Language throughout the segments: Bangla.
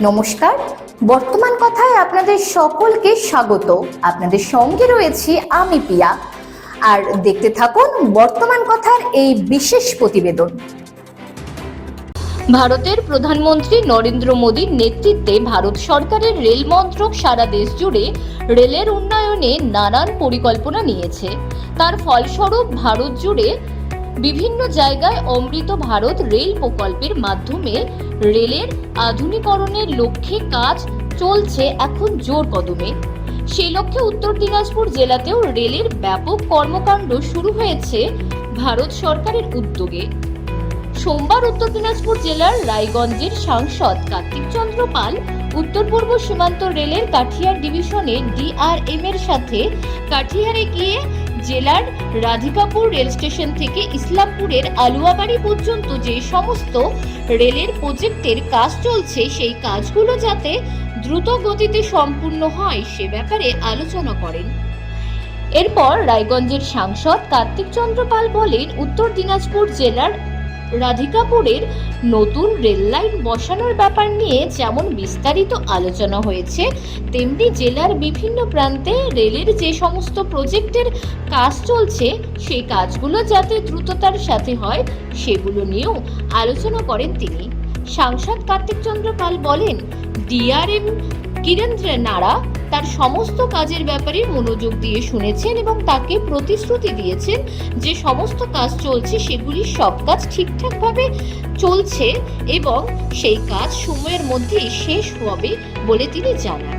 নমস্কার। বর্তমান কথায় আপনাদের সকলকে স্বাগত। আপনাদের সঙ্গে রয়েছি আমি পিয়া। আর দেখতে থাকুন বর্তমান কথার এই বিশেষ প্রতিবেদন। ভারতের প্রধানমন্ত্রী নরেন্দ্র মোদীর নেতৃত্বে ভারত সরকারের রেল মন্ত্রক সারা দেশ জুড়ে রেলের উন্নয়নে নানান পরিকল্পনা নিয়েছে। তার ফলস্বরূপ ভারত জুড়ে বিভিন্ন জায়গায় অমৃত ভারত রেল প্রকল্পের মাধ্যমে রেলের আধুনিকরণের লক্ষ্যে কাজ চলছে এখন জোর কদমে। সেই লক্ষ্যে উত্তর দিনাজপুর জেলাতেও রেলের ব্যাপক কর্মকাণ্ড শুরু হয়েছে ভারত সরকারের উদ্যোগে। সোমবার উত্তর দিনাজপুর জেলার রায়গঞ্জের সাংসদ কার্তিক চন্দ্র পাল উত্তর পূর্ব সীমান্ত রেলের কাঠিয়ার ডিভিশনে ডিআরএম এর সাথে কাঠিয়ারে গিয়ে জেলার রাধিকাপুর রেল স্টেশন থেকে ইসলামপুরের আলুয়াবাড়ি পর্যন্ত যে সমস্ত রেলের প্রজেক্টের কাজ চলছে, সেই কাজগুলো যাতে দ্রুত গতিতে সম্পূর্ণ হয়, সে ব্যাপারে আলোচনা করেন। এরপর রায়গঞ্জের সাংসদ কার্তিক চন্দ্র পাল বলেন, উত্তর দিনাজপুর জেলার রাধিকাপুরের নতুন রেল লাইন বসানোর ব্যাপার নিয়ে যেমন বিস্তারিত আলোচনা হয়েছে, তেমনি জেলার বিভিন্ন প্রান্তে রেলের যে সমস্ত প্রজেক্টের কাজ চলছে, সেই কাজগুলো যাতে দ্রুততার সাথে হয়, সেগুলো নিয়েও আলোচনা করেন তিনি। সাংসদ কার্তিক চন্দ্র পাল বলেন, ডিআরএম কিরেন্দ্র নাড়া তার সমস্ত কাজের ব্যাপারে মনোযোগ দিয়ে শুনেছেন এবং তাকে প্রতিশ্রুতি দিয়েছেন যে সমস্ত কাজ চলছে, সেগুলি সব কাজ ঠিকঠাকভাবে চলছে এবং সেই কাজ সময়ের মধ্যেই শেষ হবে বলে তিনি জানান।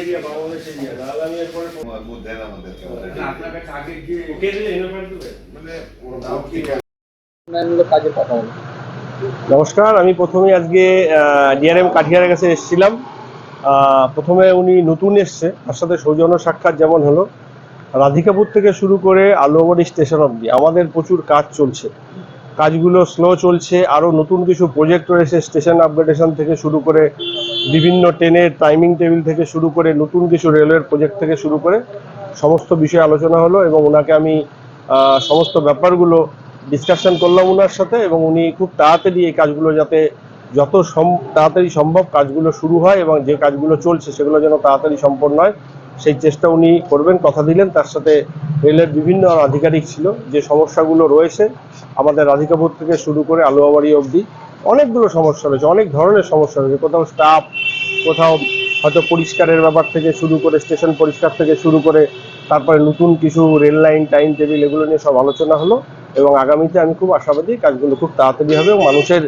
আমি নমস্কার আমি প্রথমে আজকে ডিআরএম কাঠিয়ারের কাছে এসেছিলাম। প্রথমে উনি নতুন এসছে তার সাথে সৌজন্য সাক্ষাৎ যেমন হলো। রাধিকাপুর থেকে শুরু করে আলোবাড়ি স্টেশন অব্দি আমাদের প্রচুর কাজ চলছে। কাজগুলো স্লো চলছে আরও নতুন কিছু প্রজেক্ট রয়েছে স্টেশন আপগ্রেডেশন থেকে শুরু করে বিভিন্ন ট্রেনের টাইমিং টেবিল থেকে শুরু করে নতুন কিছু রেলওয়ের প্রজেক্ট থেকে শুরু করে সমস্ত বিষয়ে আলোচনা হলো এবং ওনাকে আমি সমস্ত ব্যাপারগুলো ডিসকাশন করলাম ওনার সাথে এবং উনি খুব তাড়াতাড়ি এই কাজগুলো যাতে যত তাড়াতাড়ি সম্ভব কাজগুলো শুরু হয় এবং যে কাজগুলো চলছে সেগুলো যেন তাড়াতাড়ি সম্পন্ন হয়, সেই চেষ্টা উনি করবেন, কথা দিলেন। তার সাথে রেলের বিভিন্ন আধিকারিক ছিল। যে সমস্যাগুলো রয়েছে, আমাদের রাধিকাপুর থেকে শুরু করে আলুয়াবাড়ি অবধি অনেকগুলো সমস্যা রয়েছে, অনেক ধরনের সমস্যা রয়েছে। কোথাও স্টাফ কোথাও হয়তো পরিষ্কারের ব্যাপার থেকে শুরু করে স্টেশন পরিষ্কার থেকে শুরু করে তারপরে নতুন কিছু রেল লাইন টাইম টেবিল এগুলো নিয়ে সব আলোচনা হলো এবং আগামীতে আমি খুব আশাবাদী কাজগুলো খুব তাড়াতাড়ি হবে এবং মানুষের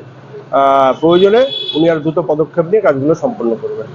প্রয়োজনে উনি আর দ্রুত পদক্ষেপ নিয়ে কাজগুলো সম্পন্ন করবেন।